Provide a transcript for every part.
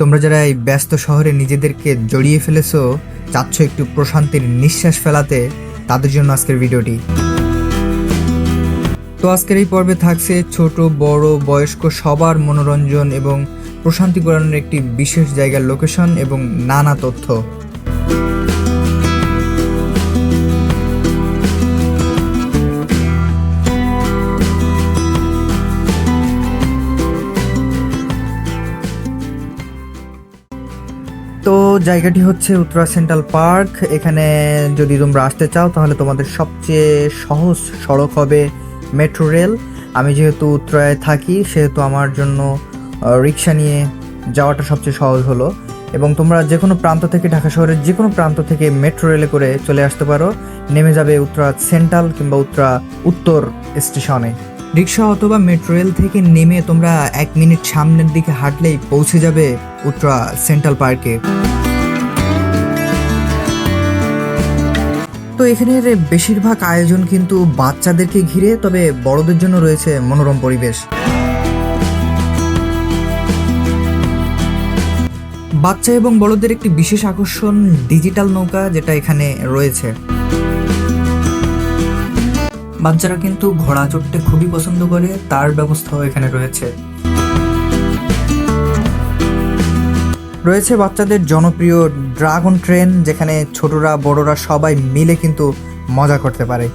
তোমরা যারা এই ব্যস্ত শহরে নিজেদেরকে জড়িয়ে ফেলেছো, চাচ্ছ একটু প্রশান্তির নিঃশ্বাস ফেলাতে, তাদের জন্য আজকের ভিডিওটি। তো আজকের এই পর্বে থাকছে ছোট, বড়, বয়স্ক, সবার মনোরঞ্জন এবং প্রশান্তি গড়ানোর একটি বিশেষ জায়গার লোকেশন এবং নানা তথ্য। তো জায়গাটি হচ্ছে উত্তরা সেন্ট্রাল পার্ক। এখানে যদি তোমরা আসতে চাও, তাহলে তোমাদের সবচেয়ে সহজ সড়ক হবে মেট্রো রেল। আমি যেহেতু উত্তরায় থাকি, সেহেতু আমার জন্য রিক্সা নিয়ে যাওয়াটা সবচেয়ে সহজ হলো। এবং তোমরা যে কোনো প্রান্ত থেকে ঢাকা শহরের যে কোনো প্রান্ত থেকে মেট্রো রেলে করে চলে আসতে পারো। নেমে যাবে উত্তরা সেন্ট্রাল কিংবা উত্তরা উত্তর স্টেশনে। রিক্সা অথবা মেট্রো রেল থেকে নেমে তোমরা এক মিনিট সামনের দিকে হাঁটলেই পৌঁছে যাবে উত্তরা সেন্ট্রাল পার্কে তো এখানের বেশিরভাগ আয়োজন কিন্তু বাচ্চাদেরকে ঘিরে, তবে বড়দের জন্য রয়েছে মনোরম পরিবেশ। বাচ্চা এবং বড়দের একটি বিশেষ আকর্ষণ ডিজিটাল নৌকা যেটা এখানে রয়েছে। বাচ্চারা কিন্তু ঘোড়া চড়তে খুবই পছন্দ করে, তার ব্যবস্থাও এখানে রয়েছে। রয়েছে বাচ্চাদের জনপ্রিয় ড্রাগন ট্রেন, যেখানে ছোটরা, বড়রা সবাই মিলে কিন্তু মজা করতে পারে।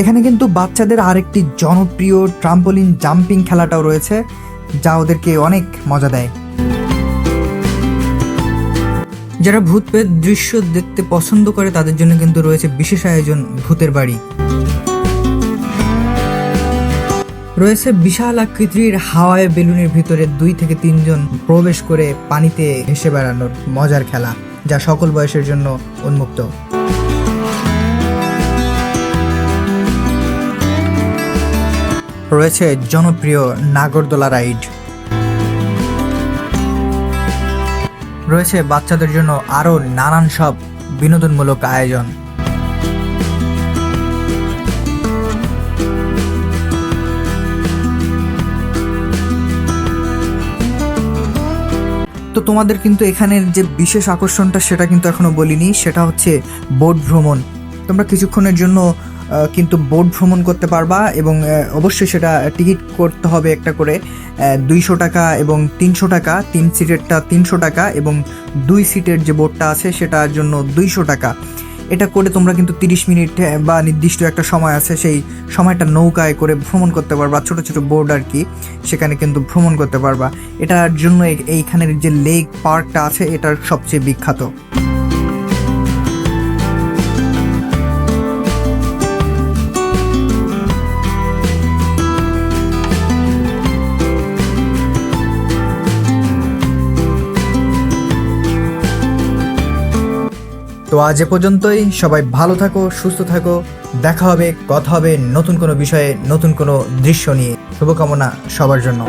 এখানে কিন্তু বাচ্চাদের আরেকটি জনপ্রিয় ট্রাম্পোলিন জাম্পিং খেলাটাও রয়েছে, যা ওদেরকে অনেক মজা দেয়। যারা ভূত প্রেত দৃশ্য দেখতে পছন্দ করে, তাদের জন্য কিন্তু রয়েছে বিশেষ আয়োজন ভূতের বাড়ি। রয়েছে বিশাল আকৃতির হাওয়ায় বেলুনের ভিতরে দুই থেকে তিনজন প্রবেশ করে পানিতে হেসে বেড়ানোর মজার খেলা, যা সকল বয়সের জন্য উন্মুক্ত। রয়েছে জনপ্রিয় নাগরদোলা রাইড। রয়েছে বাচ্চাদের জন্য আরও নানান সব বিনোদনমূলক আয়োজন। তো তোমাদের কিন্তু এখানের যে বিশেষ আকর্ষণটা সেটা কিন্তু এখনও বলিনি, সেটা হচ্ছে বোট ভ্রমণ। তোমরা কিছুক্ষণের জন্য কিন্তু বোট ভ্রমণ করতে পারবা এবং অবশ্যই সেটা টিকিট করতে হবে একটা করে দুইশো টাকা এবং তিনশো টাকা, তিন সিটেরটা তিনশো টাকা এবং দুই সিটের যে বোটটা আছে সেটার জন্য দুইশো টাকা। এটা করে তোমরা কিন্তু তিরিশ মিনিট বা নির্দিষ্ট একটা সময় আছে, সেই সময়টা নৌকায় করে ভ্রমণ করতে পারবা, ছোট ছোট বোর্ড আর কি, সেখানে কিন্তু ভ্রমণ করতে পারবা। এটার জন্য এই- এইখানের যে লেক পার্কটা আছে, এটার সবচেয়ে বিখ্যাত। তো আজ এ পর্যন্তই। সবাই ভালো থাকো, সুস্থ থাকো। দেখা হবে, কথা হবে নতুন কোনো বিষয়ে, নতুন কোনো দৃশ্য নিয়ে। শুভকামনা সবার জন্য।